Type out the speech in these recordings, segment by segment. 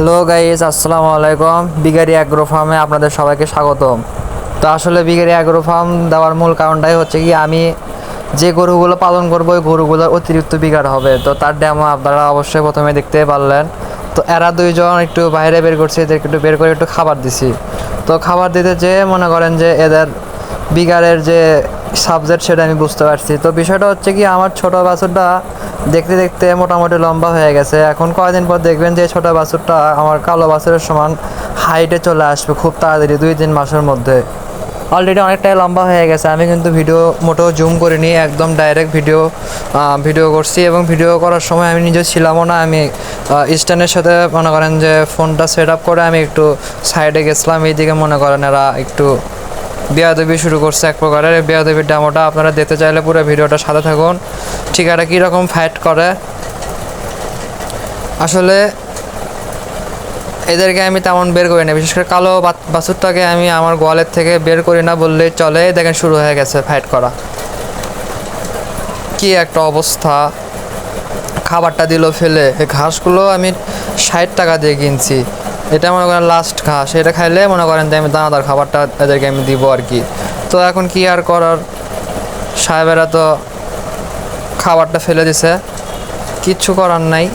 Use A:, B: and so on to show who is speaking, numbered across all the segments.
A: Hello guys আসসালামু আলাইকুম। বিগারি agro ফার্মে আপনাদের সবাইকে স্বাগতম। তো আসলে বিগারি অ্যাগ্রো ফার্ম দেওয়ার মূল কারণটাই হচ্ছে কি, আমি যে গরুগুলো পালন করব, ওই গরুগুলোর অতিরিক্ত বিগার হবে। তো তার ড্যামো আপনারা অবশ্যই প্রথমে দেখতে পারলেন। তো এরা দুইজন একটু বাইরে বের করছে, এদেরকে একটু বের করে একটু খাবার দিছি। তো খাবার দিতে যেয়ে মনে করেন যে এদের বিগারের যে সাবজেক্ট সেটা আমি বুঝতে পারছি। তো বিষয়টা হচ্ছে কি, আমার ছোট বাছুরটা দেখতে দেখতে মোটামুটি লম্বা হয়ে গেছে। এখন কয়দিন পর দেখবেন যে ছোট বাছুরটা আমার কালো বাছুরের সমান হাইটে চলে আসবে খুব তাড়াতাড়ি, দুই তিন মাসের মধ্যে। অলরেডি অনেকটাই লম্বা হয়ে গেছে। আমি কিন্তু ভিডিও মোটেও জুম করিনি, একদম ডাইরেক্ট ভিডিও ভিডিও করছি এবং ভিডিও করার সময় আমি নিজে ছিলামও না। আমি স্ট্যান্ডের সাথে মনে করেন যে ফোনটা সেট আপ করে আমি একটু সাইডে গেছিলাম। এইদিকে মনে করেন এরা একটু বেয়াদবি শুরু করছে এক প্রকারের। এই বেয়াদবির ডেমোটা আপনারা দেখতে চাইলে পুরো ভিডিওটা সাথে থাকুন। ঠিক আছে কীরকম ফাইট করে? আসলে এদেরকে আমি তেমন বের করি না। বিশেষ করে কালো বাছুরটাকে আমি আমার গোয়ালের থেকে বের করি না বললে চলে। দেখেন শুরু হয়ে গেছে ফাইট করা। কি একটা অবস্থা। খাবারটা দিল ফেলে। এই ঘাসগুলো আমি ষাট টাকা দিয়ে কিনছি। এটা মনে করেন লাস্ট ঘাস। এটা খাইলে মনে করেন যে আমি দানাদার খাবারটা এদেরকে আমি দিব আর কি। তো এখন কি আর করার? সাহেবেরা তো খাবারটা ফেলে দিছে। কিচ্ছু করার নাই।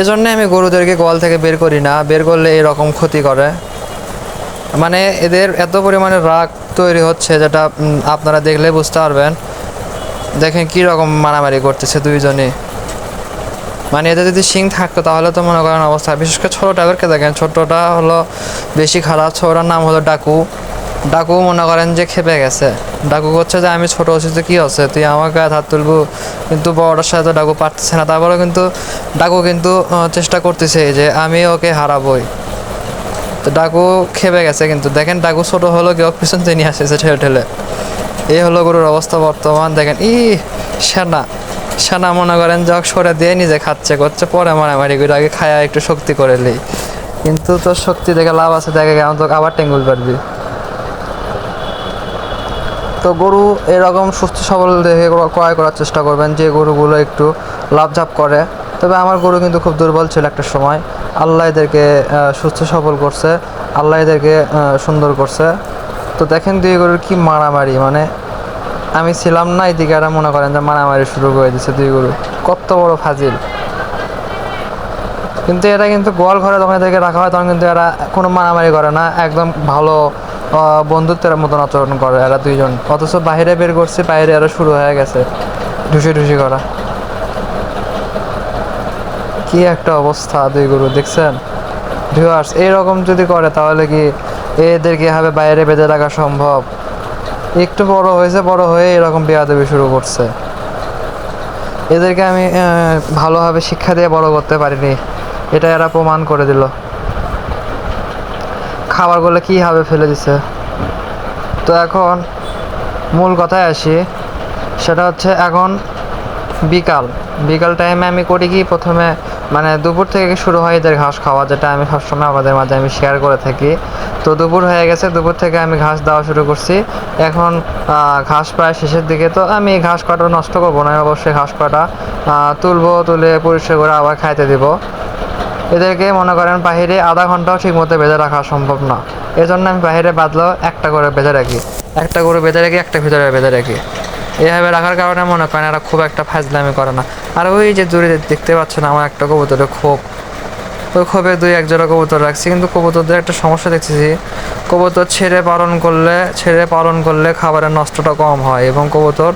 A: এজন্য আমি গরুদেরকে গোয়াল থেকে বের করি না। বের করলে এরকম ক্ষতি করে। মানে এদের এত পরিমাণে রাগ তৈরি হচ্ছে যেটা আপনারা দেখলে বুঝতে পারবেন। দেখেন কী রকম মারামারি করতেছে দুইজনে মানে এদের যদি শিং থাকতো তাহলে তো মনে করেন অবস্থা। বিশেষ করে ছোটো টাইপেরকে দেখেন? ছোটোটা হলো বেশি খারাপ, ছোটোটার নাম হলো ডাকু। ডাকু মনে করেন যে খেপে গেছে। ডাকু করছে যে, আমি ছোটো তো কী হচ্ছে? তুই আমার গায়ে হাত তুলবো। কিন্তু বড়টার সাথে ডাকু পারতেছে না। তারপরেও কিন্তু ডাকু কিন্তু চেষ্টা করতেছে যে, আমি ওকে হারাবই। তো ডাকু খেপে গেছে কিন্তু। দেখেন ডাকু ছোটো হলো কেউ পিছন থেকে নিয়ে আসতেছে ঠেলে ঠেলে। এই হলো গরুর অবস্থা বর্তমান। দেখেন ই সেনা। সেনা মনে করেন যক সরে দিয়ে নিজে খাচ্ছে, করছে, পরে মারামারি করে আগে খায়া একটু শক্তি করে লি কিন্তু তোর শক্তি দেখে লাভ আছে, দেখে কেমন তোকে আবার টেঙ্গুল পারবি। তো গরু এরকম সুস্থ সবল দেখে ক্রয় করার চেষ্টা করবেন, যে গরুগুলো একটু লাভঝাপ করে। তবে আমার গরু কিন্তু খুব দুর্বল ছিল একটা সময়। আল্লাহ এদেরকে সুস্থ সবল করছে, আল্লাহ এদেরকে সুন্দর করছে। তো দেখেন দুই গরুর কি মারামারি মানে আমি ছিলাম না, এদিকে এরা মনে করেন যে মারামারি শুরু করে দিচ্ছে দুই গরু। কত বড় ফাজিল। কিন্তু এরা কিন্তু গোয়াল ঘরে যখন এদেরকে রাখা হয়, তখন কিন্তু এরা কোনো মারামারি করে না, একদম ভালো বন্ধুত্বের মতন আচরণ করে এরা দুইজন। অথচ বাইরে বের করছে, বাইরে এরা শুরু হয়ে গেছে, ঢুসি ঢুসি করা। কি একটা অবস্থা দুই গরু, দেখছেন? ভিউয়ার্স এইরকম যদি করে, তাহলে কি এদেরকে এভাবে বাইরে বেঁধে রাখা সম্ভব? একটু বড় হয়েছে, বড় হয়ে এরকম বেয়াদবি শুরু করছে। এদেরকে আমি ভালোভাবে শিক্ষা দিয়ে বড় করতে পারিনি। এটা এরা প্রমাণ করে দিল। খাবারগুলো কীভাবে ফেলে দিছে। তো এখন মূল কথায় আসি। সেটা হচ্ছে এখন বিকাল। বিকাল টাইমে আমি করি কি? প্রথমে মানে দুপুর থেকে শুরু হয় এদের ঘাস খাওয়া, যেটা আমি সবসময় আমাদের মাঝে আমি শেয়ার করে থাকি। তো দুপুর হয়ে গেছে, দুপুর থেকে আমি ঘাস দেওয়া শুরু করছি। এখন ঘাস প্রায় শেষের দিকে, তো আমি ঘাস কাটা নষ্ট করব না, অবশ্যই ঘাস কাটা। তুলবো, তুলে পরিষ্কার করে আবার খাইতে দিব। এদেরকে মনে করেন বাহিরে আধা ঘন্টাও ঠিক মতো বেঁধে রাখা সম্ভব না। এজন্য আমি বাইরে বাঁধলেও একটা করে বেঁধে রাখি। একটা করে বেঁধে রাখি, একটা ভিতরে বেঁধে রাখি। এভাবে রাখার কারণে মনে করেন এরা খুব একটা ফাজলামি করে না। আর ওই যে দূরে দেখতে পাচ্ছেন, আমার একটা কবুতরের খোপ। ওই খোপে দুই এক জোড়া কবুতর রাখছি। কিন্তু কবুতরদের একটা সমস্যা দেখতেছি কবুতর ছেড়ে পালন করলে, ছেড়ে পালন করলে খাবারের নষ্টটা কম হয় এবং কবুতর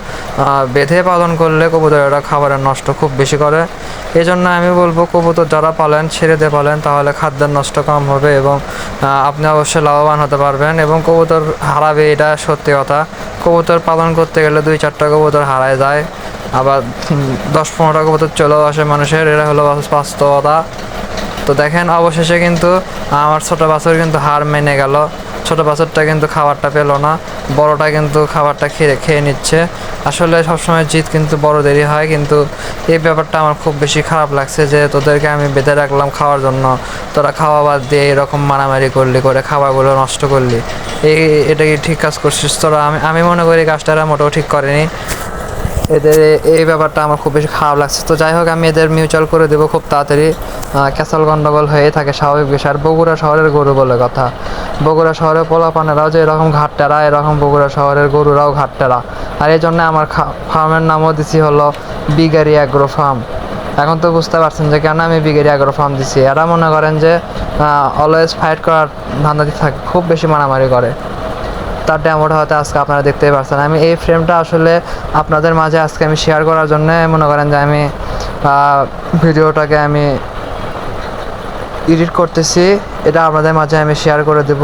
A: বেঁধে পালন করলে কবুতরেরা খাবারের নষ্ট খুব বেশি করে। এই জন্য আমি বলব কবুতর যারা পালেন, ছেড়ে দিয়ে পালেন, তাহলে খাদ্যের নষ্ট কম হবে এবং আপনি অবশ্যই লাভবান হতে পারবেন এবং কবুতর হারাবে, এটা সত্যি কথা। কবুতর পালন করতে গেলে দুই চারটা কবুতর হারায় যায়। আবার দশ পনেরোটা কবুতর চলেও আসে মানুষের এটা হলো বাস্তবতা। তো দেখেন অবশেষে কিন্তু আমার ছোট বাছুর কিন্তু হার মেনে গেল। ছোট বাছুরটা কিন্তু খাবারটা পেল না। বড়টা কিন্তু খাবারটা খেয়ে খেয়ে নিচ্ছে। আসলে সবসময় জিত কিন্তু বড় দেরি হয়, কিন্তু এই ব্যাপারটা আমার খুব বেশি খারাপ লাগছে যে তোদেরকে আমি বেঁধে রাখলাম খাওয়ার জন্য। তোরা খাওয়া বাদ দিয়ে এরকম মারামারি করলি, করে খাবারগুলো নষ্ট করলি। এই, এটা কি ঠিক কাজ করছিস? তোরা, আমি আমি মনে করি কাজটা মোটেও ঠিক করেনি। এদের এই ব্যাপারটা আমার খুব বেশি খারাপ লাগছে। তো যাই হোক, আমি এদের মিউচুয়াল করে দেবো খুব তাড়াতাড়ি। ক্যাসাল গন্ডগোল হয়ে থাকে স্বাভাবিক বিষয়। আর বগুড়া শহরের গরু বলে কথা। বগুড়া শহরের পোলাপানেরাও যে এরকম ঘাটটেরা, এরকম বগুড়া শহরের গরুরাও ঘাটটেরা। আর এই জন্য আমার ফার্মের নামও দিছি হলো বিগারি অ্যাগ্রো ফার্ম এখন তো বুঝতে পারছেন যে কেন আমি বিগেরি অ্যাগ্রো ফার্ম দিছি। এরা মনে করেন যে অলওয়েজ ফাইট করার ধান্দাতে থাকে, খুব বেশি মারামারি করে। তার ড্যামোটা হয়তো আজকে আপনারা দেখতেই পাচ্ছেন আমি এই ফ্রেমটা আসলে আপনাদের মাঝে আজকে আমি শেয়ার করার জন্য মনে করেন যে আমি ভিডিওটাকে আমি এডিট করতেছি। এটা আপনাদের মাঝে আমি শেয়ার করে দেব।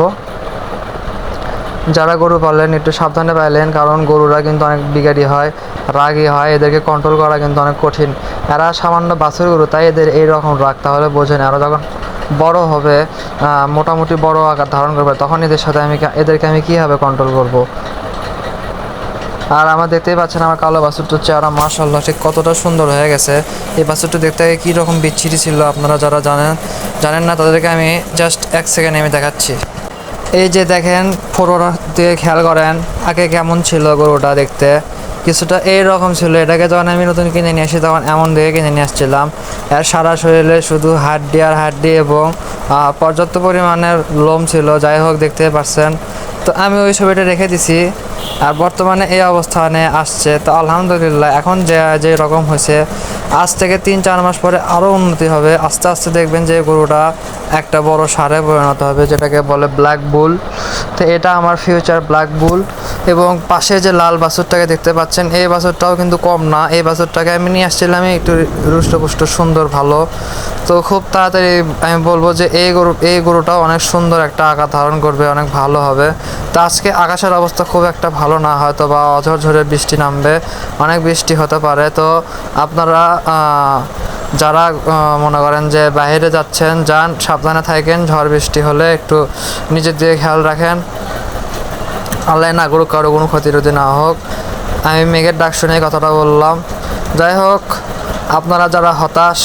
A: যারা গরু পালেন একটু সাবধানে পাইলেন, কারণ গরুরা কিন্তু অনেক বিগাড়ি হয়, রাগী হয়, এদেরকে কন্ট্রোল করা কিন্তু অনেক কঠিন। এরা সামান্য বাছুর গরু, তাই এদের এই রকম রাগ, তাহলে বোঝেন। এরা যখন বড় হবে মোটামুটি বড় আকার ধারণ করবে, তখন এদের সাথে আমি এদেরকে আমি কীভাবে কন্ট্রোল করব? আর আমার দেখতেই পাচ্ছেন আমার কালো বাছুরটার চেহারা মার্শাল্লাহ ঠিক কতটা সুন্দর হয়ে গেছে। এই বাছুরটা দেখতে কী রকম বিচ্ছিরি ছিল আপনারা যারা জানেন জানেন না, তাদেরকে আমি জাস্ট এক সেকেন্ড আমি দেখাচ্ছি। এই যে দেখেন ফোটোটা দিয়ে খেয়াল করেন, আগে কেমন ছিল গরুটা দেখতে। কিছুটা এই রকম ছিল। এটাকে যখন আমি নতুন কিনে নিয়ে আসি, তখন এমন দেখে কিনে নিয়ে আসছিলাম। এর সারা শরীরে শুধু হাড্ডি আর হাড্ডি এবং পর্যাপ্ত পরিমাণের লোম ছিল। যাই হোক, দেখতে পাচ্ছেন তো আমি ওই ছবিটা রেখে দিছি। আর বর্তমানে এই অবস্থানে আসছে। তো আলহামদুলিল্লাহ, এখন যে যে রকম হয়েছে আজ থেকে তিন চার মাস পরে আরও উন্নতি হবে। আস্তে আস্তে দেখবেন যে গরুটা একটা বড় সারে পরিণত হবে, যেটাকে বলে ব্ল্যাক বুল তো এটা আমার ফিউচার ব্ল্যাক বুল এবং পাশে যে লাল বাছুরটাকে দেখতে পাচ্ছেন, এই বাছুরটাও কিন্তু কম না। এই বাছুরটাকে আমি নিয়ে আসছিলাম একটু রুষ্টপুষ্ট, সুন্দর, ভালো। তো খুব তাড়াতাড়ি আমি বলব যে এই গরু, এই গরুটাও অনেক সুন্দর একটা আকার ধারণ করবে, অনেক ভালো হবে। তো আজকে আকাশের অবস্থা খুব একটা ভালো না হয়তো বা অঝর ঝরে বৃষ্টি নামবে, অনেক বৃষ্টি হতে পারে। তো আপনারা যারা মনে করেন যে বাইরে যাচ্ছেন, যান, সাবধানে থাকেন, ঝড় বৃষ্টি হলে একটু নিজের দিকে খেয়াল রাখেন। আল্লাহ না করুক, কারও কোনো ক্ষতি যদি না হোক। আমি মেঘের ডাক শুনে কথাটা বললাম। যাই হোক, আপনারা যারা হতাশ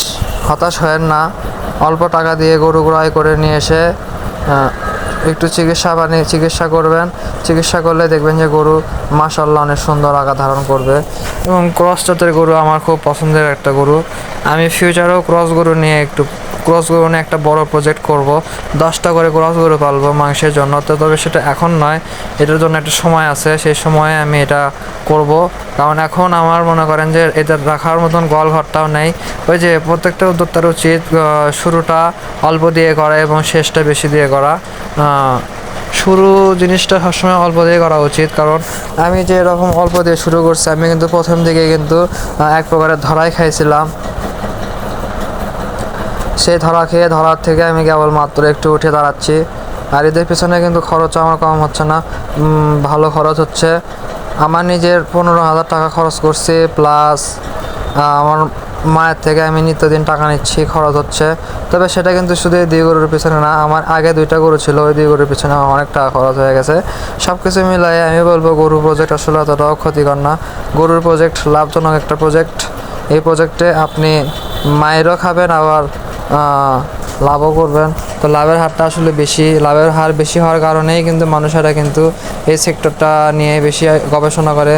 A: হতাশ হয়েন না, অল্প টাকা দিয়ে গরু ক্রয় করে নিয়ে এসে একটু চিকিৎসা পানি চিকিৎসা করবেন। চিকিৎসা করলে দেখবেন যে গরু মাসাল্লাহ অনেক সুন্দর আকার ধারণ করবে। এবং ক্রস জাতের গরু আমার খুব পছন্দের একটা গরু। আমি ফিউচারেও ক্রস গরু নিয়ে একটু ক্রস নিয়ে একটা বড় প্রজেক্ট করব। দশটা করে ক্রস গরু পালবো মাংসের জন্য। তো তবে সেটা এখন নয়, এটার জন্য একটা সময় আছে। সেই সময়ে আমি এটা করব। কারণ এখন আমার মনে করেন যে এদের রাখার মতন গল ঘরটাও নেই। ওই যে প্রত্যেকটা উদ্যোক্তার উচিত শুরুটা অল্প দিয়ে করা এবং শেষটা বেশি দিয়ে করা। শুরু জিনিসটা সবসময় অল্প দিয়ে করা উচিত। কারণ আমি যে এরকম অল্প দিয়ে শুরু করছি, আমি কিন্তু প্রথম দিকে কিন্তু এক প্রকারের ধরাই খাইছিলাম। সেই ধরা খেয়ে ধরার থেকে আমি কেবলমাত্র একটু উঠে দাঁড়াচ্ছি। আর এদের পেছনে কিন্তু খরচ আমার কম হচ্ছে না। ভালো খরচ হচ্ছে। আমার নিজের পনেরো হাজার টাকা খরচ করছি প্লাস আমার মায়ের থেকে আমি নিত্যদিন টাকা নিচ্ছি, খরচ হচ্ছে। তবে সেটা কিন্তু শুধু এই দুই গরুর পিছনে না, আমার আগে দুইটা গরু ছিল, ওই দুই গরুর পিছনে অনেক টাকা খরচ হয়ে গেছে। সব কিছু মিলাই আমি বলব গরু প্রজেক্ট আসলে অতটাও ক্ষতিকর না। গরুর প্রজেক্ট লাভজনক একটা প্রজেক্ট এই প্রজেক্টে আপনি মায়েরও খাবেন, আবার লাভও করবেন। তো লাভের হারটা আসলে বেশি, লাভের হার বেশি হওয়ার কারণেই কিন্তু মানুষেরা কিন্তু এই সেক্টরটা নিয়ে বেশি গবেষণা করে,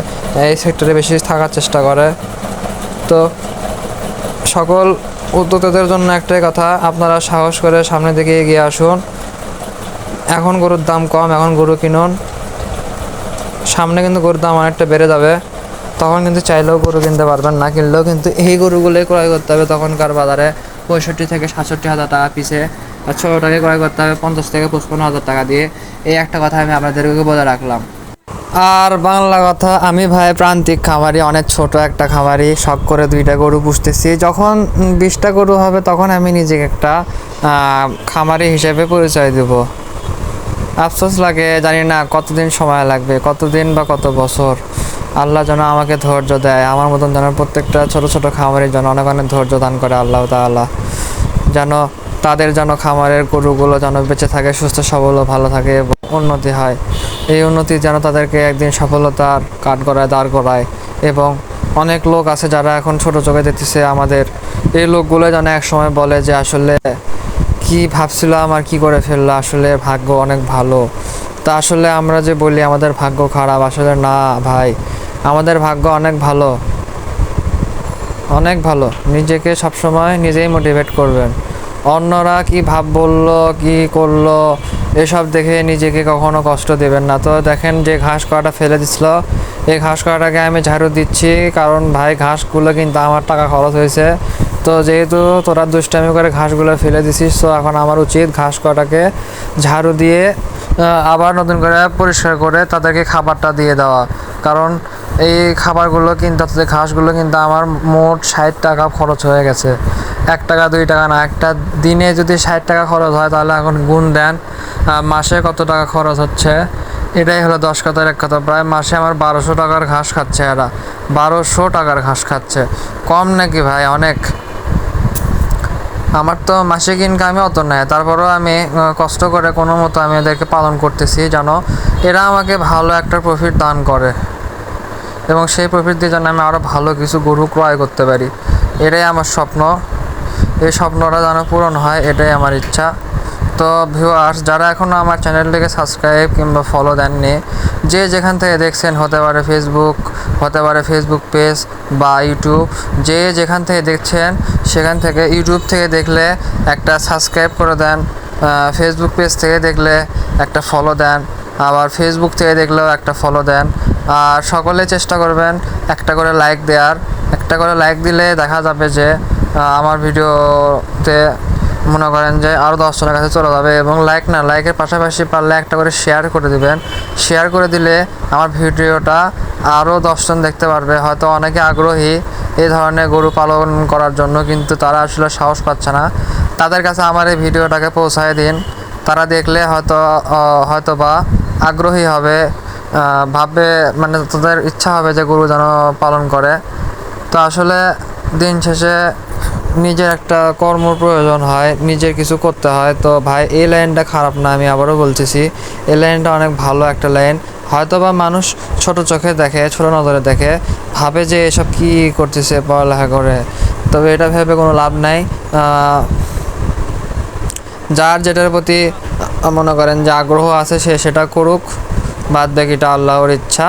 A: এই সেক্টরে বেশি থাকার চেষ্টা করে। তো সকল উদ্যোক্তাদের জন্য একটাই কথা, আপনারা সাহস করে সামনের দিকে এগিয়ে আসুন। এখন গরুর দাম কম, এখন গরু কিনুন। সামনে কিন্তু গরুর দাম অনেকটা বেড়ে যাবে। তখন কিন্তু চাইলেও গরু কিনতে পারবেন না, কিনলেও কিন্তু এই গরুগুলোই ক্রয় করতে হবে তখনকার বাজারে। পঁয়ষট্টি থেকে সাতষট্টি হাজার টাকা পিছে ছোটোটাকে ক্রয় করতে হবে পঞ্চাশ থেকে পঁচপন্ন হাজার টাকা দিয়ে। এই একটা কথা আমি আপনাদেরকে বলে রাখলাম। আর বাংলা কথা, আমি ভাই প্রান্তিক খামারি, অনেক ছোট একটা খামারি, শখ করে দুইটা গরু পুষতেছি। যখন বিশটা গরু হবে, তখন আমি নিজেকে একটা খামারি হিসেবে পরিচয় দেব। আফসোস লাগে, জানি না কতদিন সময় লাগবে, কতদিন বা কত বছর। আল্লাহ যেন আমাকে ধৈর্য দেয়, আমার মতন যেন প্রত্যেকটা ছোট ছোট খামারের জন্য অনেক অনেক ধৈর্য দান করে আল্লাহ তাআলা। যেন তাদের যেন খামারের গরুগুলো যেন বেঁচে থাকে, সুস্থ, সবল ভালো থাকে উন্নতি হয়। এই উন্নতি যেন তাদেরকে একদিন সফলতার কাঠ গড়ায়, দাঁড় করায় এবং অনেক লোক আছে যারা এখন ছোট চোখে দেখতেছে আমাদের। এই লোকগুলো যেন এক সময় বলে যে, আসলে কি ভাবছিলাম আর কি করে ফেলল? আসলে ভাগ্য অনেক ভালো। তা আসলে আমরা যে বলি, আমাদের ভাগ্য খারাপ। আসলে না ভাই আমাদের ভাগ্য অনেক ভালো। অনেক ভালো। নিজেকে সবসময় নিজেই মোটিভেট করবেন। অন্যরা কি ভাব বলল কি করল, এসব দেখে নিজেকে কখনো কষ্ট দেবেন না। তো দেখেন যে ঘাস কাটা ফেলে দিছিল, এই ঘাস কাটাকে আমি ঝাড়ু দিচ্ছি কারণ ভাই, ঘাসগুলো কিন্তু আমার টাকা খরচ হয়েছে। তো যেহেতু তোরা দুষ্টামি করে ঘাসগুলো ফেলে দিছিস, তো এখন আমার উচিত ঘাস কাটাকে ঝাড়ু দিয়ে আবার নতুন করে পরিষ্কার করে তাদেরকে খাবারটা দিয়ে দেওয়া। কারণ এই খাবারগুলো কিনতে হচ্ছে ঘাসগুলো কিন্তু আমার মোট ষাট টাকা খরচ হয়ে গেছে। এক টাকা, দুই টাকা না, একটা দিনে যদি ষাট টাকা খরচ হয়, তাহলে এখন গুণ দেন মাসে কত টাকা খরচ হচ্ছে? এটাই হলো দশ কথার এক কথা। প্রায় মাসে আমার বারোশো টাকার ঘাস খাচ্ছে এরা। বারোশো টাকার ঘাস খাচ্ছে। কম নাকি ভাই? অনেক। আমার তো মাসিক ইনকামই অত নেয় তারপরেও আমি কষ্ট করে কোনো মতো আমি এদেরকে পালন করতেছি যেন এরা আমাকে ভালো একটা প্রফিট দান করে। এবং সেই প্রফিট দিয়ে যেন আমি আরও ভালো কিছু গরু ক্রয় করতে পারি। এটাই আমার স্বপ্ন। এই স্বপ্নটা যেন পূরণ হয়, এটাই আমার ইচ্ছা। তো ভিউয়ার্স যারা এখনও আমার চ্যানেলটিকে সাবস্ক্রাইব কিংবা ফলো দেননি, যে যেখান থেকে দেখছেন, হতে পারে ফেসবুক হতে পারে ফেসবুক পেজ বা ইউটিউব যে যেখান থেকে দেখছেন, সেখান থেকে ইউটিউব থেকে দেখলে একটা সাবস্ক্রাইব করে দেন ফেসবুক পেজ থেকে দেখলে একটা ফলো দেন। আবার ফেসবুক থেকে দেখলেও একটা ফলো দেন। আর সকলে চেষ্টা করবেন একটা করে লাইক দেওয়ার। একটা করে লাইক দিলে দেখা যাবে যে আমার ভিডিওতে মনে করেন যে আরও দশজনের কাছে চলে যাবে এবং লাইক না লাইকের পাশাপাশি পারলে একটা করে শেয়ার করে দিবেন। শেয়ার করে দিলে আমার ভিডিওটা আরও দশজন দেখতে পারবে। হয়তো অনেকে আগ্রহী এই ধরনের গরু পালন করার জন্য, কিন্তু তারা আসলে সাহস পাচ্ছে না। তাদের কাছে আমার এই ভিডিওটাকে পৌঁছায় দিন। তারা দেখলে হয়তো হয়তো বা আগ্রহী হবে ভাববে মানে তাদের ইচ্ছা হবে যে গরু যেন পালন করে। তো আসলে দিন শেষে নিজের একটা কর্ম প্রয়োজন হয় নিজের কিছু করতে হয়। তো ভাই, এই লাইনটা খারাপ না, আমি আবারও বলতেছি। এই লাইনটা অনেক ভালো একটা লাইন হয়তো বা মানুষ ছোট চোখে দেখে, ছোট নজরে দেখে, ভাবে যে এসব কি করতেছে, পড়ালেখা করে। তবে এটা ভেবে কোনো লাভ নাই। যার যেটার প্রতি মনে করেন যে আগ্রহ আছে সে সেটা করুক, বাদ বাকিটা আল্লাহর ইচ্ছা।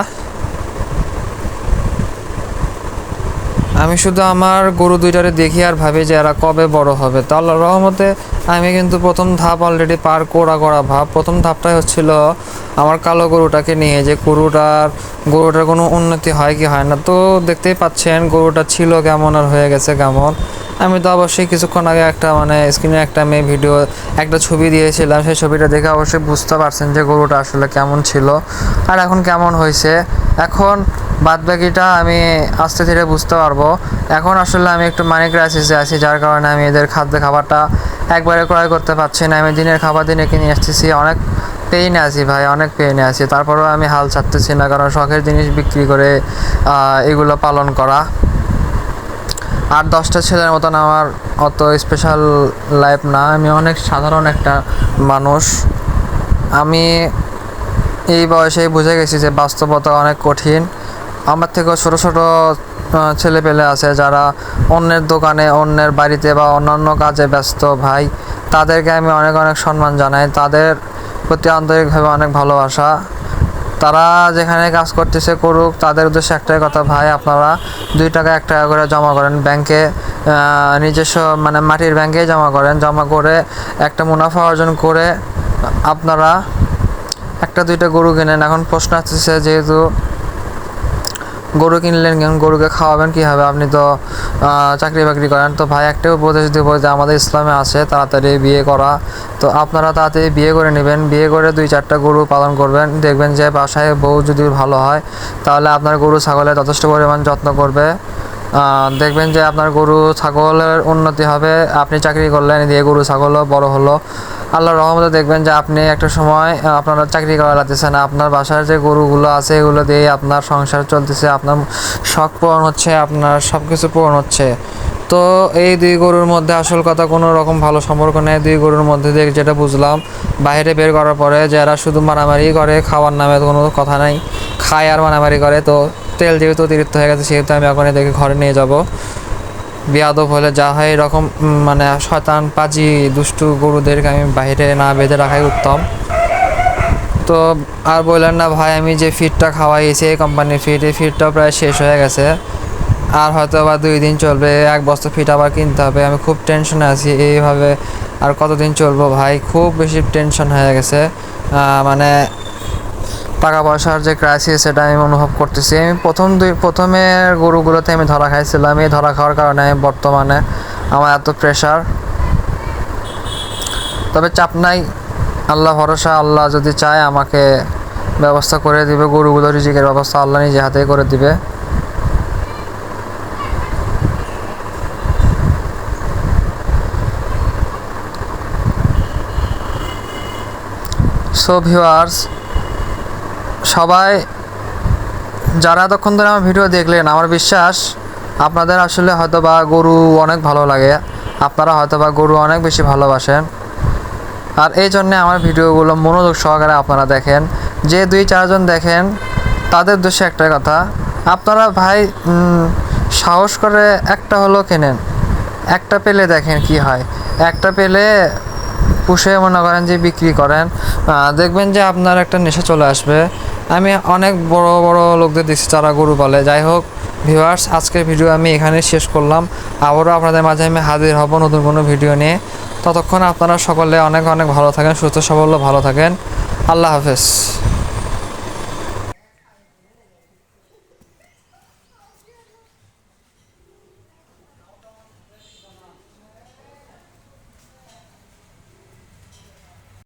A: আমি শুধু আমার গরু দুইটারে দেখি আর ভাবি যে এরা কবে বড় হবে। তো আল্লাহর রহমতে আমি কিন্তু প্রথম ধাপ অলরেডি পার করা করা ভাব। প্রথম ধাপটাই হচ্ছিল আমার কালো গরুটাকে নিয়ে যে গরুটার গরুটার কোনো উন্নতি হয় কি হয় না। তো দেখতেই পাচ্ছেন গরুটা ছিল কেমন আর হয়ে গেছে কেমন। আমি তো অবশ্যই কিছুক্ষণ আগে একটা মানে স্ক্রিনে একটা মেয়ে ভিডিও একটা ছবি দিয়েছিলাম। সেই ছবিটা দেখে অবশ্যই বুঝতে পারছেন যে গরুটা আসলে কেমন ছিল। আর এখন কেমন হয়েছে? এখন বাদ বাকিটা আমি আস্তে ধীরে বুঝতে পারব। এখন আসলে আমি একটু মানি ক্রাইসিসে আছি, যার কারণে আমি এদের খাদ্য খাবারটা একবারে ক্রয় করতে পারছি না। আমি দিনের খাবার দিনে কিনে আসতেছি, অনেক পেইনে আছি ভাই, অনেক পেইনে আছি। তারপরেও আমি হাল ছাড়তেছি না, কারণ শখের জিনিস বিক্রি করে এগুলো পালন করা। আর দশটা ছেলের মতন আমার অত স্পেশাল লাইফ না। আমি অনেক সাধারণ একটা মানুষ। আমি এই বয়সেই বুঝে গেছি যে বাস্তবতা অনেক কঠিন। আমার থেকেও ছোটো ছোটো ছেলে পেলে আছে যারা অন্যের দোকানে, অন্যের বাড়িতে বা অন্যান্য কাজে ব্যস্ত ভাই। তাদেরকে আমি অনেক অনেক সম্মান জানাই। তাদের প্রতি আন্তরিকভাবে অনেক ভালোবাসা। তারা যেখানে কাজ করতেছে করুক, তাদের উদ্দেশ্যে একটাই কথা, ভাই, আপনারা দুই টাকা, এক টাকা করে জমা করেন। ব্যাংকে নিজস্ব মানে মাটির ব্যাংকে জমা করেন। জমা করে একটা মুনাফা অর্জন করে আপনারা একটা, দুইটা গরু কেনেন। এখন প্রশ্ন আসতেছে, যেহেতু গরু কিনলেন কেন গরুকে খাওয়াবেন কীভাবে আপনি তো চাকরি বাকরি করেন। তো ভাই একটাই উপদেশ দেবো যে আমাদের ইসলামে আছে, তাড়াতাড়ি বিয়ে করা। তো আপনারা তাড়াতাড়ি বিয়ে করে নেবেন। বিয়ে করে দুই চারটা গরু পালন করবেন। দেখবেন যে বাসায় বউ যদি ভালো হয়, তাহলে আপনার গরু ছাগলে যথেষ্ট পরিমাণ যত্ন করবে। দেখবেন যে আপনার গরু ছাগলের উন্নতি হবে। আপনি চাকরি করলেন দিয়ে গরু ছাগলও বড় হলো। আল্লাহর রহমতে দেখবেন যে আপনি একটা সময় আপনারা চাকরি করা লাগতেছে না। আপনার বাসার যে গরুগুলো আছে, এগুলো দিয়ে আপনার সংসার চলতেছে। আপনার শখ পূরণ হচ্ছে, আপনার সব কিছু পূরণ হচ্ছে। তো এই দুই গরুর মধ্যে আসল কথা, কোনো রকম ভালো সম্পর্ক নেই। দুই গরুর মধ্যে দিয়ে যেটা বুঝলাম, বাইরে বের করার পরে যারা শুধু মারামারি করে, খাওয়ার নামে কোনো কথা নাই। খায় আর মারামারি করে, তো তেল যেহেতু অতিরিক্ত হয়ে গেছে, সেহেতু আমি এখন এদেরকে ঘরে নিয়ে যাব। বিয়াদব হলে যা হয় এরকম মানে শয়তান, পাজি, দুষ্টু গরুদেরকে আমি বাইরে না বেঁধে রাখাই উত্তম। তো আর বললেন না ভাই, আমি যে ফিডটা খাওয়াইছি এই কোম্পানির ফিড এই ফিডটাও প্রায় শেষ হয়ে গেছে। আর হয়তো আবার দুই দিন চলবে, এক বস্তা ফিট আবার কিনতে হবে। আমি খুব টেনশনে আছি, এইভাবে আর কতদিন চলবো ভাই? খুব বেশি টেনশন হয়ে গেছে। মানে টাকা পয়সার যে ক্রাইসিস সেটা আমি অনুভব করতেছি। আমি প্রথম দুই, প্রথমে গরুগুলোতে আমি ধরা খাইছিলাম। এই ধরা খাওয়ার কারণে আমি বর্তমানে আমার এত প্রেশার তবে চাপ নাই। আল্লাহ ভরসা, আল্লাহ যদি চায় আমাকে ব্যবস্থা করে দিবে, গরুগুলো রিজিকের ব্যবস্থা আল্লাহ নিজে হাতেই করে দিবে। সো ভিউয়ার্স সবাই যারা এতক্ষণ ধরে আমার ভিডিও দেখলেন, আমার বিশ্বাস আপনাদের আসলে হয়তো বা গরু অনেক ভালো লাগে। আপনারা হয়তো বা গরু অনেক বেশি ভালোবাসেন। আর এই জন্যে আমার ভিডিওগুলো মনোযোগ সহকারে আপনারা দেখেন। যে দুই, চারজন দেখেন, তাদের দোষে একটা কথা। আপনারা ভাই সাহস করে একটা হলো কেনেন। একটা পেলে দেখেন কি হয়। একটা পেলে পুষে মনে করেন যে বিক্রি করেন। দেখবেন যে আপনার একটা নেশা চলে আসবে। আমি অনেক বড় বড় লোকদের দেখছি যারা গরু পালে। যাই হোক ভিউয়ার্স আজকের ভিডিও আমি এখানে শেষ করলাম। আবারও আপনাদের মাঝে আমি হাজির হব নতুন কোনো ভিডিও নিয়ে। ততক্ষণ আপনারা সকলে অনেক অনেক ভালো থাকেন, সুস্থ সবল, ভালো থাকেন। আল্লাহ হাফেজ।